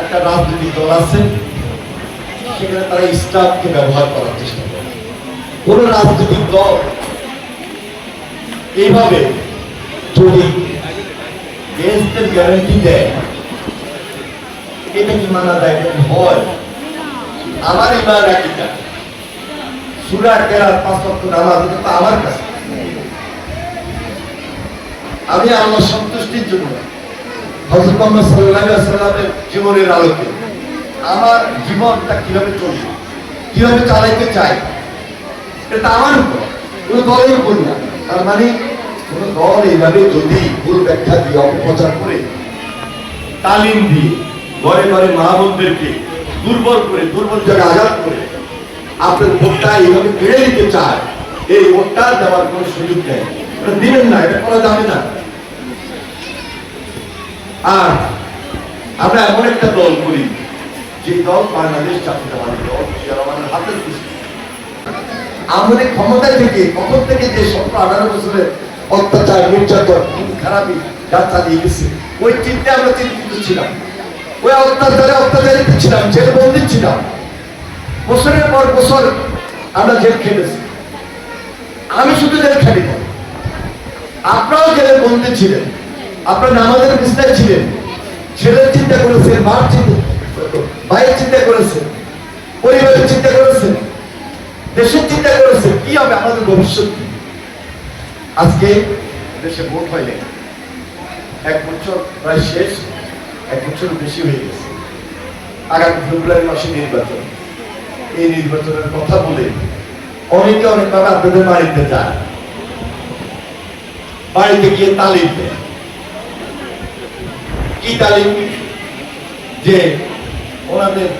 একটা রাজনৈতিক দল আছে, সেখানে তারা স্টাফকে ব্যবহার করার চেষ্টা করে। কোন রাজনৈতিক দল এইভাবে যদি গেস্টের গ্যারান্টি দেয়, এটা কি মানা দেয় হয়। আমার ইমান একটা সুরা কেরার পাঁচ লক্ষ নামাজ আমার কাছে আমি আল্লাহ সন্তুষ্টির জন্য হজরত মোহাম্মদ আলাইহি সাল্লামের জীবনের আলোকে আমার জীবনটা কীভাবে চলবে কীভাবে চালাইতে চাই, এটা আমার উপর, কোনো দলের উপর না। তার মানে কোন দল এইভাবে যদি ভুল ব্যাখ্যা দিয়ে অপপ্রচার করে, তালিম দিয়ে ঘরে ঘরে মা বোনদেরকে দুর্বল করে, দুর্বল জায়গায় আঘাত করে, আপনার ভোটটা এইভাবে কেড়ে নিতে চায়, এই ভোটটা দেওয়ার কোনো সুযোগ নেই। দিবেন না, এটা করা যাবে না। আর আমরা এমন একটা দল করি, যে দল বাংলাদেশ জাতীয়তাবাদী দল জিয়া রহমানের হাতে সৃষ্টি। আমাদের ক্ষমতা থেকে কখন থেকে যে সতেরো, আঠারো বছরের অত্যাচার, নির্যাতন খারাপি যা চালিয়ে গেছে, ওই চিন্তা আমরা চিন্তিত ছিলাম। ওই অত্যাচারে অত্যাচারিত ছিলাম, জেল বন্দী ছিলাম। বছরের পর বছর আমরা জেল খেটেছি। আমি শুধু জেল খেলি আপনারাও জেলে বন্দী ছিলেন। আপনার নামাজের বিস্তার ছিলেন। ছেলের চিন্তা করেছেন, মার চিন্তা, ভাইয়ের চিন্তা করেছেন, পরিবারের চিন্তা করেছেন, দেশের চিন্তা করেছেন, কি হবে আমাদের ভবিষ্যৎ? আজকে দেশে ভোট হয়নি। এক বছর প্রায় শেষ, এক বছর বেশি হয়ে গেছে। আগামী ফেব্রুয়ারি মাসে নির্বাচন। এই নির্বাচনের কথা বলে অনেকে অনেকভাবে আপনাদের বাড়িতে যায়। বাড়িতে গিয়ে তালিম দেয়। কি তালিম? যে ওনাদের